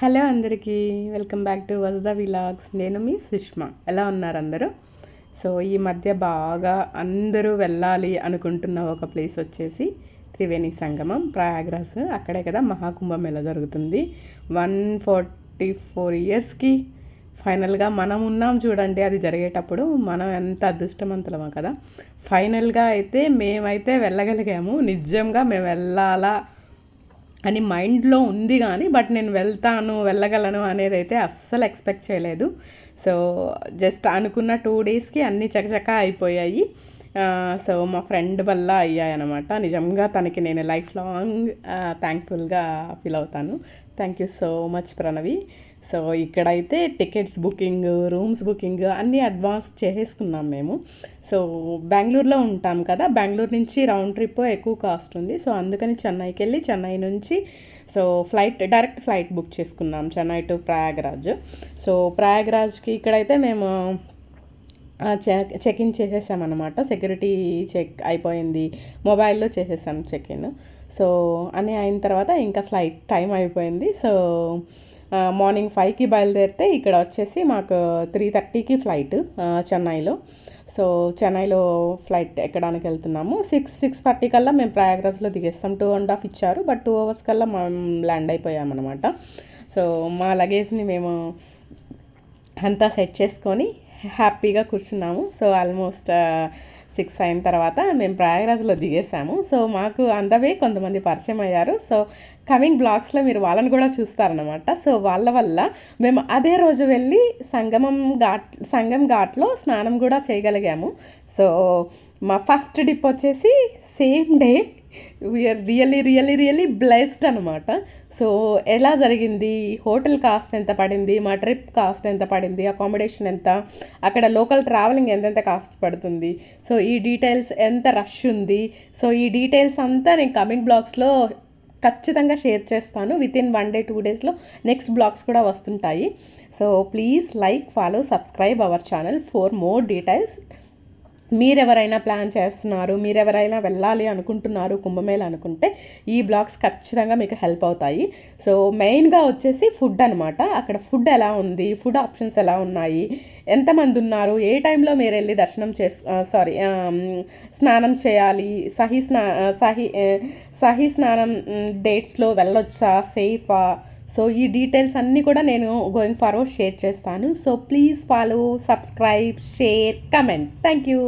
Hello అందరికీ welcome back to Wajda vlogs. నేను మీ సుష్మా. ఎలా ఉన్నారు అందరూ? సో ఈ మధ్య బాగా అందరూ వెళ్ళాలి అనుకుంటున్న ఒక ప్లేస్ వచ్చేసి త్రివేణి సంగమం ప్రయాగ్రాస్ అక్కడే కదా మహాకుంభమేళ జరుగుతుంది. వన్ ఫార్టీ ఫోర్ ఇయర్స్కి ఫైనల్గా మనం ఉన్నాం చూడండి అది జరిగేటప్పుడు. మనం ఎంత అదృష్టవంతులమా కదా. ఫైనల్గా అయితే మేమైతే వెళ్ళగలిగాము. నిజంగా మేము వెళ్ళాలా అని మైండ్లో ఉంది కానీ బట్ నేను వెళ్తాను వెళ్ళగలను అనేది అయితే అస్సలు ఎక్స్పెక్ట్ చేయలేదు. సో జస్ట్ అనుకున్న టూ డేస్కి అన్నీ చకచక అయిపోయాయి. సో మా ఫ్రెండ్ వల్ల అయ్యాయన్నమాట. నిజంగా తనకి నేను లైఫ్ లాంగ్ థ్యాంక్ఫుల్గా ఫీల్ అవుతాను. Thank you so much Pranavi. So ఇక్కడైతే టికెట్స్ బుకింగ్ రూమ్స్ బుకింగ్ అన్నీ అడ్వాన్స్ చేసేసుకున్నాం మేము. సో బెంగళూరులో ఉంటాం కదా బెంగళూరు నుంచి రౌండ్ ట్రిప్ ఎక్కువ కాస్ట్ ఉంది. సో అందుకని చెన్నైకి వెళ్ళి చెన్నై నుంచి so flight direct flight book చేసుకున్నాం చెన్నై టు ప్రయాగరాజ్. సో ప్రయాగరాజ్కి ఇక్కడైతే మేము చెక్ చెక్ ఇన్ చేసేసామన్నమాట. సెక్యూరిటీ చెక్ అయిపోయింది. మొబైల్లో చేసేసాం చెక్ ఇన్ సో అని అయిన తర్వాత ఇంకా ఫ్లైట్ టైం అయిపోయింది. సో మార్నింగ్ ఫైవ్కి బయలుదేరితే ఇక్కడ వచ్చేసి మాకు త్రీ థర్టీకి ఫ్లైట్ చెన్నైలో. సో చెన్నైలో ఫ్లైట్ ఎక్కడానికి వెళ్తున్నాము. సిక్స్ సిక్స్ థర్టీ కల్లా మేము ప్రయాగ్రాజ్లో దిగేస్తాం. టూ అండ్ హాఫ్ ఇచ్చారు. బట్ టూ అవర్స్ కల్లా మేము ల్యాండ్ అయిపోయామన్నమాట. సో మా లగేజ్ని మేము అంతా సెట్ చేసుకొని హ్యాపీగా కూర్చున్నాము. సో ఆల్మోస్ట్ సిక్స్ అయిన తర్వాత మేము ప్రయాగరాజ్లో దిగేసాము సో మాకు అందవే కొంతమంది పరిచయం అయ్యారు. సో కమింగ్ బ్లాగ్స్లో మీరు వాళ్ళని కూడా చూస్తారనమాట సో వాళ్ళ వల్ల మేము అదే రోజు వెళ్ళి సంగమం ఘాట్ సంగం ఘాట్లో స్నానం కూడా చేయగలిగాము. సో మా ఫస్ట్ డిప్ వచ్చేసి same day we're really really really blessed అనమాట సో ఎలా జరిగింది? హోటల్ కాస్ట్ ఎంత పడింది? మా ట్రిప్ కాస్ట్ ఎంత పడింది? అకామిడేషన్ ఎంత? అక్కడ లోకల్ ట్రావెలింగ్ ఎంతెంత కాస్ట్ పడుతుంది? సో ఈ డీటెయిల్స్ ఎంత రష్ ఉంది? సో ఈ డీటెయిల్స్ అంతా నేను కమింగ్ బ్లాగ్స్లో ఖచ్చితంగా షేర్ చేస్తాను. With in one day two డేస్లో నెక్స్ట్ బ్లాగ్స్ కూడా వస్తుంటాయి. So please like follow subscribe our channel for more details మీరెవరైనా plan చేస్తున్నారు మీరెవరైనా వెళ్ళాలి అనుకుంటున్నారు కుంభమేళ అనుకుంటే ఈ బ్లాగ్స్ ఖచ్చితంగా మీకు హెల్ప్ అవుతాయి. సో మెయిన్గా వచ్చేసి ఫుడ్ అనమాట అక్కడ ఫుడ్ ఎలా ఉంది ఫుడ్ ఆప్షన్స్ ఎలా ఉన్నాయి ఎంతమంది ఉన్నారు ఏ టైంలో మీరు వెళ్ళి దర్శనం చేసు సారీ స్నానం చేయాలి సహీ స్నా సహీ సహీ స్నానం డేట్స్లో వెళ్ళొచ్చా సేఫా సో ఈ డీటెయిల్స్ అన్నీ కూడా నేను గోయింగ్ ఫార్వర్డ్ షేర్ చేస్తాను. So please follow subscribe share comment thank you